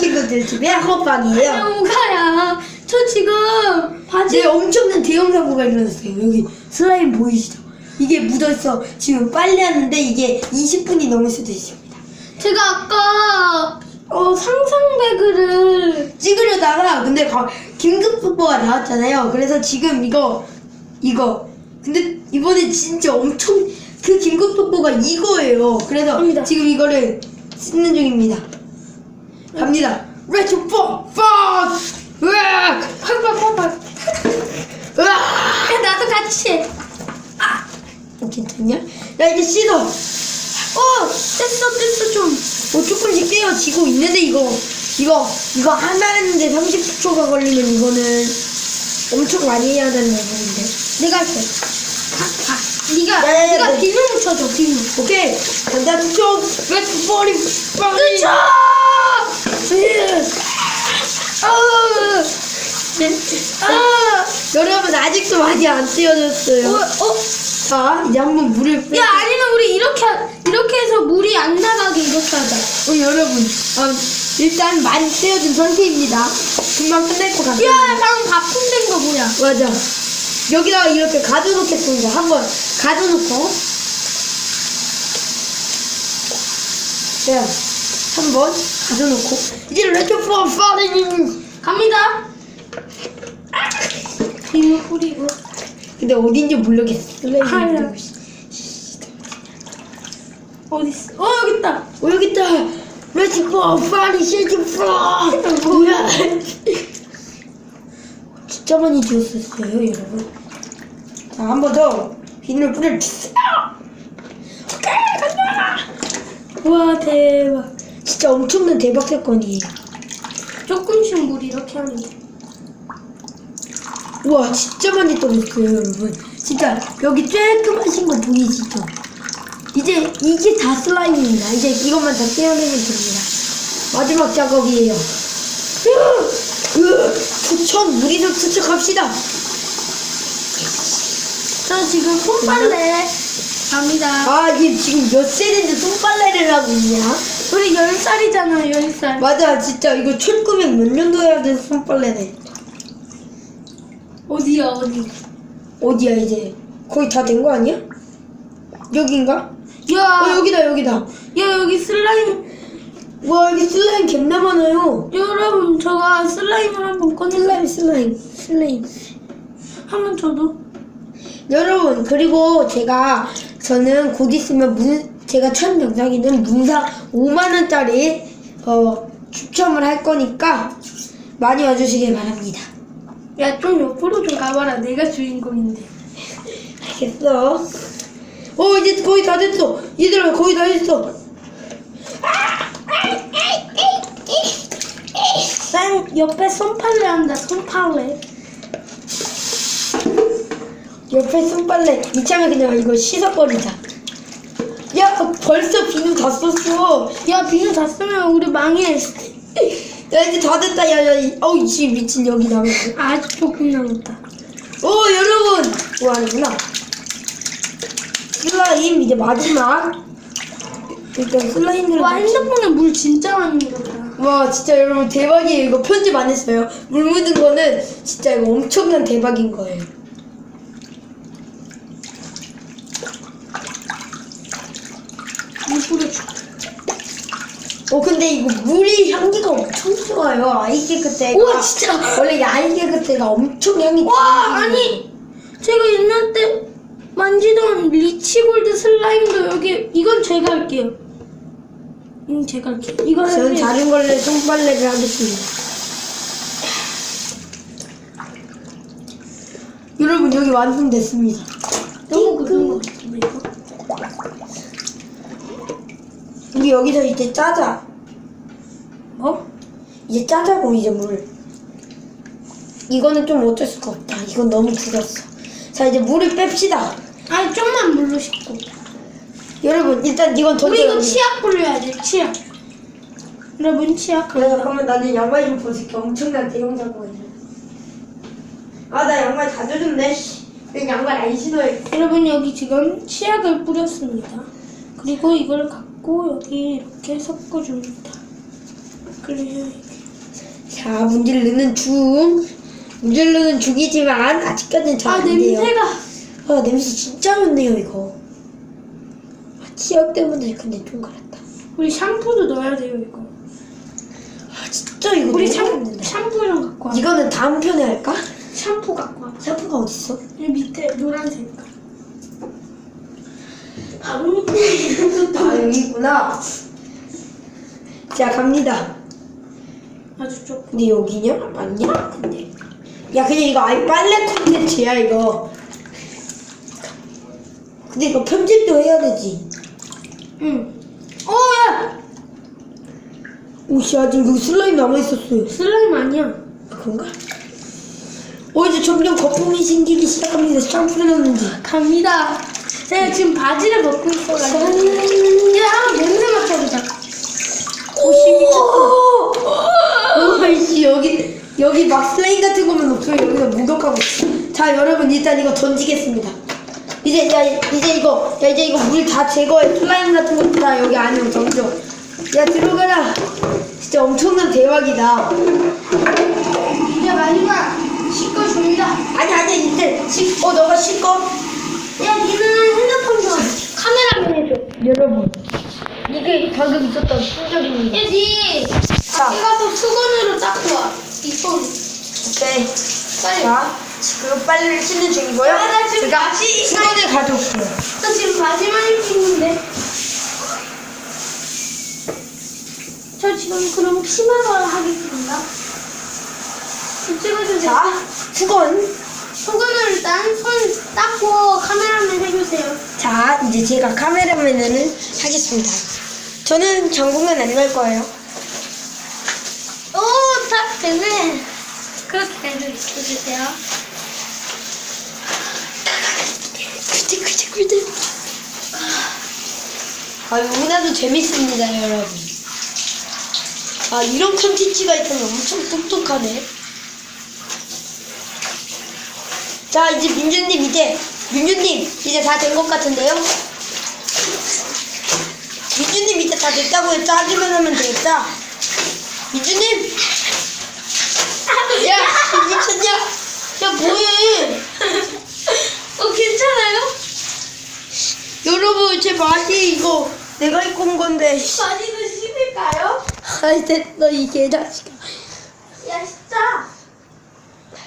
친구들 집에 호박이에요. 영가야. 저 지금 바지. 네, 엄청난 대형 사고가 일어났어요. 여기 슬라임 보이시죠? 이게 묻어있어. 지금 빨리 하는데 이게 20분이 넘을 수도 있습니다. 제가 아까 어 상상배그를 찍으려다가 근데 가- 긴급 뽀뽀가 나왔잖아요. 그래서 지금 이거 이거 근데 이번에 진짜 엄청 그 긴급 뽀뽀가 이거예요. 그래서 갑니다. 지금 이거를 씻는 중입니다. 갑니다. 레츠 뽀뽀! 으악! 팍팍팍팍. 으악! 야, 나도 같이 해. 어, 괜찮냐? 야 이제 씻어. 어 됐어 됐어 좀. 뭐 조금씩 떼어지고 있는데 이거 이거 이거 하나 하는데 30초가 걸리면 이거는 엄청 많이 해야 되는 부분인데. 내가 할게. 가, 가. 네가 야, 야, 야, 네가 너- 비누 묻혀줘 비누. 오케이. 간다 투표. 레츠 빨리. 그쵸? 아, 아. 여러분 아직도 많이 안. 어, 어? 자 이제 한번 물을 빼. 야 아니면 우리 이렇게 하- 이렇게 해서 물이 안 나가게 이렇게 하자. 어, 여러분 어, 일단 많이 떼어진 상태입니다. 금방 끝날 것 같아요. 야 방금 바풍된 거 뭐야? 맞아. 여기다가 이렇게 가둬놓겠습니다. 한번 가둬놓고. 자, 한번 가둬놓고. 이제 레트 포 파링. 갑니다. 비누 뿌리고. 근데 어딘지 모르겠어. 하얀. 어디 있어? 어 여기 있다. 어, 여기 있다. 레트 포 파링 실트 포. 뭐야? 진짜 많이 지웠었어요, 여러분. 자, 한 번 더. 비늘 뿌려주세요. 오케이, 간다. 와 대박. 진짜 엄청난 대박 사건이에요. 조금씩 물 이렇게 하면 돼. 우와 진짜 많이 떨어졌어요 여러분. 진짜 여기 쬐끔하신 거 보이시죠? 이제 이게 다 슬라임입니다. 이제 이것만 다 떼어내면 됩니다. 마지막 작업이에요. 으, 으, 투척 무리를 투척합시다. 저 지금 손빨래 갑니다. 아 이게 지금 몇 세인데 손빨래를 하고 있냐 우리 10살이잖아 10살. 맞아 진짜 이거 1900몇 년도 해야 돼서 손빨래네 어디야 어디? 어디야 이제 거의 다 된 거 아니야? 여긴가? 야, 어 여기다 여기다 야 여기 슬라임. 와 여기 슬라임 겁나 많아요 여러분 저가 슬라임을 한번 꺼내. 슬라임 슬라임 슬라임 한번 저도. 여러분 그리고 제가 저는 곧 있으면 문 제가 첫 영상에는 문상 5만 원짜리 어 추첨을 할 거니까 많이 와주시길 바랍니다. 야 좀 옆으로 좀 가봐라. 내가 주인공인데. 알겠어? 어 이제 거의 다 됐어. 얘들아 거의 다 됐어. 난 옆에 손빨래 한다. 손빨래. 옆에 손빨래 이참에 그냥 이거 씻어버리자. 야 벌써 비누 다 썼어. 야 비누 다 쓰면 우리 망해. 야 이제 다 됐다. 야야 어우 씨 미친 여기 나가네. 아주 조금 남았다. 오 여러분 뭐 하는구나 슬라임 이제 마지막 일단 슬라임으로 와 핸드폰에 물 진짜 많이 묻었다. 와 진짜 여러분 대박이에요 이거 편집 안 했어요 물 묻은 거는 진짜 이거 엄청난 대박인 거예요 물 뿌려줘. 어 근데 이거 물이 향기가 엄청 좋아요 아이 깨끗해가 우와, 진짜. 원래 아이 깨끗해가 엄청 향이 와 좋아요. 아니 제가 옛날 때 만지던 리치골드 슬라임도 여기 이건 제가 할게요. 음 제가 할게요. 이거 저는 할게요. 다른 걸로 손빨래를 하겠습니다 여러분 여기 완성됐습니다 너무 굳은 거 같은데 이거. 우리 여기서 이제 짜자. 뭐? 이제 짜자고 이제 물. 이거는 좀 어쩔 수가 없다. 이건 너무 굳었어. 자 이제 물을 뺍시다. 아니 좀만 물로 씻고. 여러분 일단 이건 더 우리 이거 치약 불려야 돼 치약. 여러분 치약 그래 갑니다. 잠깐만 나는 양말 좀 벗을게. 엄청난 대형 사고가 있네. 아나 양말 다 젖었네. 씨. 내 양말 안 신어야겠어. 여러분 여기 지금 치약을 뿌렸습니다. 그리고 이걸 갖고 여기 이렇게 섞어줍니다. 그래요. 자, 넣는 중. 넣는 중이지만 아직까지는 아 잘안 돼요. 냄새가. 아, 냄새 진짜 좋네요, 이거. 아, 치약 때문에 근데 좀 그렇다. 우리 샴푸도 넣어야 돼요 이거. 아, 진짜 이거 우리 너무 샴, 힘든데. 샴푸 좀 갖고 와. 이거는 다음 편에 할까? 샴푸 갖고 와. 샴푸가 어딨어? 이 밑에 노란색. 바로 밑에 있는 아, 여기 있구나. 자, 갑니다. 아주 좋고. 근데 여기냐? 맞냐? 근데. 야, 그냥 이거 아예 빨래 콘텐츠야, 이거. 근데 이거 편집도 해야 되지. 응. 어 야 오씨, 아직 여기 슬라임 남아있었어요. 슬라임 아니야. 아, 그런가? 어, 이제 점점 거품이 생기기 시작합니다. 샴푸를 넣는지. 갑니다. 제가 지금 바지를 벗고 있어가지고. 얘 한번 냄새 맡아보자. 오씨, 미쳤다. 오씨, 여기, 여기 막 슬라임 같은 거면 없어요. 여기서 목욕하고 있어. 자, 여러분, 일단 이거 던지겠습니다. 이제, 야, 이제 이거, 야, 이제 이거 물 다 제거해. 슬라임 같은 거 다 여기 안에 던져. 야, 들어가라. 진짜 엄청난 대박이다. 이제 마지막 씻어줍니다. 아니, 아니, 이제, 씻, 어, 너가 씻고. 야, 니는 핸드폰 좀 카메라맨 해줘. 여러분, 이게 방금 있었던 충격입니다. 야, 니 자. 밖에 가서 수건으로 닦고 와. 이 손. 오케이. 빨리. 자, 지금 빨래를 씻는 중이고요. 아, 나 지금 제가 바지- 수건을 가져올게요. 나 지금 바지만 입고 있는데. 저 지금 그럼 치마를 하겠습니다. 찍어주세요. 자, 수건. 수건을 일단 손 닦고 카메라맨 해주세요. 자, 이제 제가 카메라맨을 하겠습니다. 저는 전공은 안 갈 거예요. 오, 딱 되네. 그렇게 해주세요. 그치, 그치, 그치. 아, 오나도 재밌습니다, 여러분. 아, 이런 컨텐츠가 있다면 엄청 똑똑하네. 자, 이제 민주님, 이제, 민주님, 이제 다 된 것 같은데요? 민주님, 이제 다 됐다고요. 짜기만 하면 되겠다. 민주님! 야, 미쳤냐? 야, 뭐해? 어, 괜찮아요? 여러분, 제 바지 이거 내가 입고 온 건데. 바지도 씻을까요? 아이, 됐어, 이 개자식아. 야, 진짜.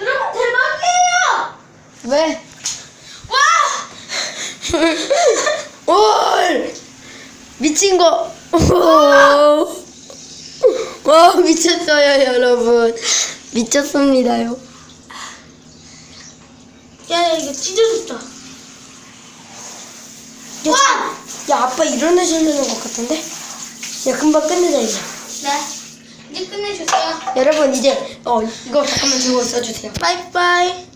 여러분, 대박이에요! 왜? 와! 올! 미친 거. 오. 와, 미쳤어요, 여러분. 미쳤습니다요. 야, 야, 이거 찢어졌다. 야, 와! 야, 아빠 일어나시는 것 같은데? 야, 금방 끝내자, 이제. 네. 이제 끝내주세요. 여러분, 이제, 어, 이거 잠깐만 들고 써주세요. 빠이빠이.